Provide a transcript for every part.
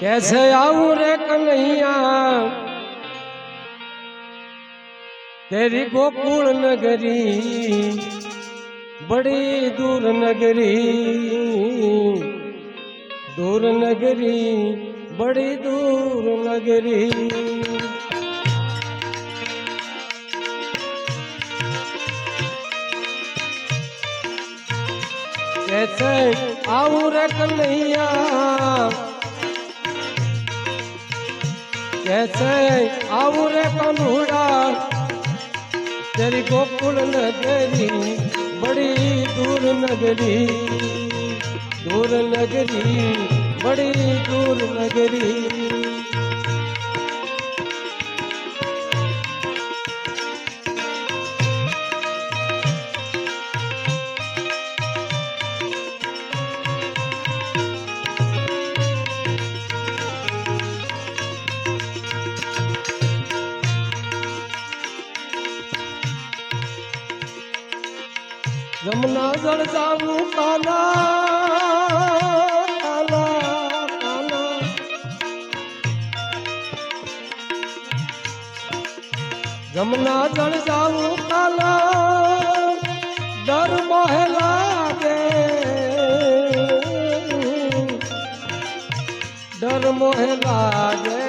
कैसे आऊँ रे कन्हैया? तेरी गोकुल नगरी, बड़ी दूर नगरी दूर नगरी, बड़ी दूर नगरी। कैसे आऊँ रे कन्हैया? कैसे आऊ रे कन्हुड़ा तेरी गोकुल नगरी बड़ी दूर नगरी दूर नगरी, बड़ी दूर नगरी। જમના જળ જાવું કાના કાના કાના જમના જળ જાવું કાના દર મહેલા દે ડર મોહે લાગે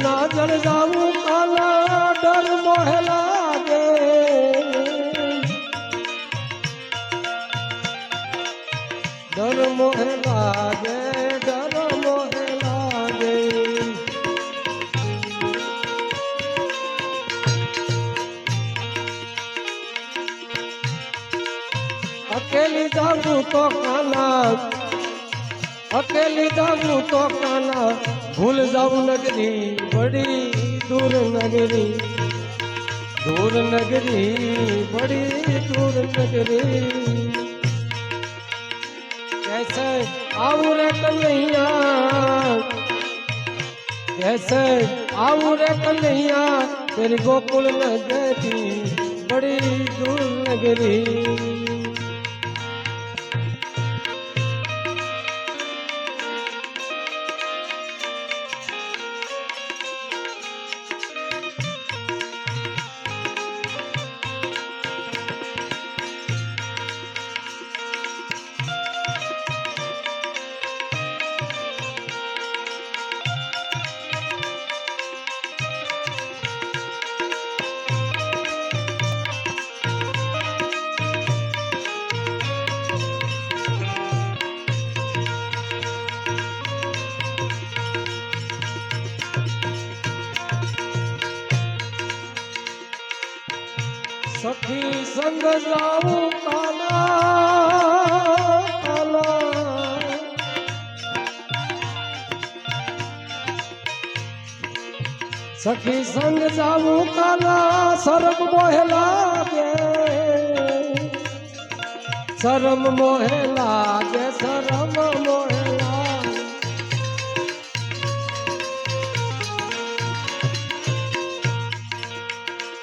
જમના જળ જાવું કાલા ડર મોહલા દે. ડર મોહલા દે, ડર મોહલા દે. અકેલી જાવું તો કાના અકેલી જાવું તો કાના ભૂલ જાવું નગરી બડી દૂર નગરી દૂર નગરી બડી દૂર નગરી कैसे आऊं रे कन्हैया कैसे आऊं रे कन्हैया तेरी गोकुल नगरी बड़ी दूर नगरी સખી સંગ જાવું કાલા કાલા સખી સંગ જાવું કાલા શરમ મોહેલા લાગે. શરમ મોહેલા લાગે, શરમ મોહે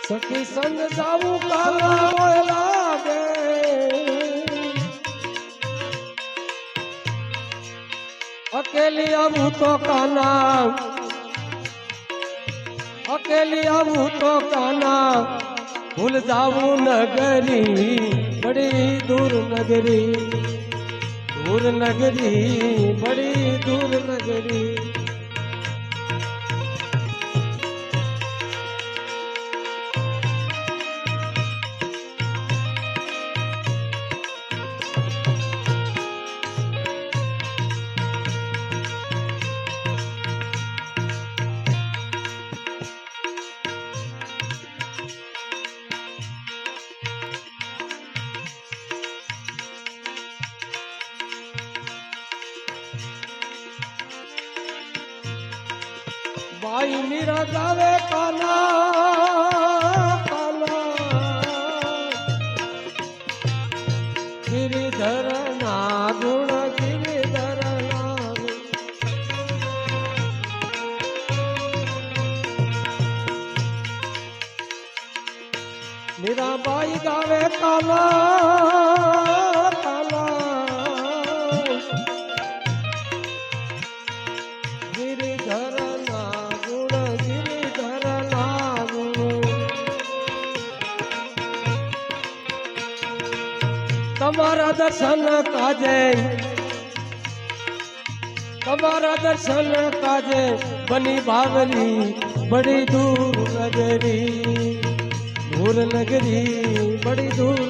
સખી સંગ જાવું કાલા મોહે લાગે અકેલી આવું તો કાના અકેલી આવું તો કાના ભૂલ જાવું નગરી બડી દૂર નગરી દૂર નગરી બડી દૂર નગરી મારી મીરા જાવે પાલા પાલા ગિરિધર ના ગુણ. ગિરિધર મીરાબાઈ ગાવે કાલા તમારા દર્શન કાજે. તમારા દર્શન કાજે બની ભાવરી બડી દૂર નગરી. દૂર નગરી બડી દૂર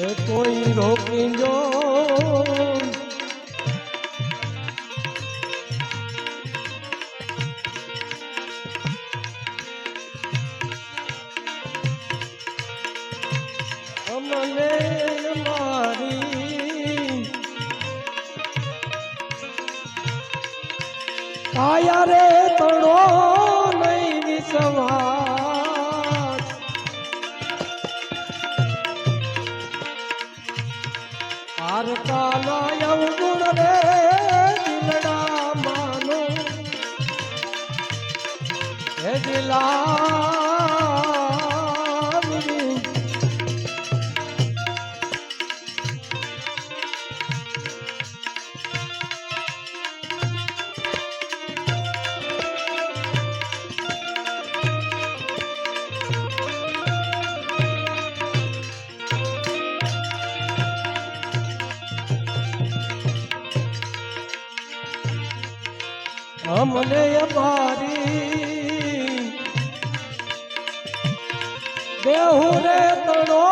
એ કોઈ રોકી જો અમને મારી કાયા રે અમને અપારી દેહુ રે તણો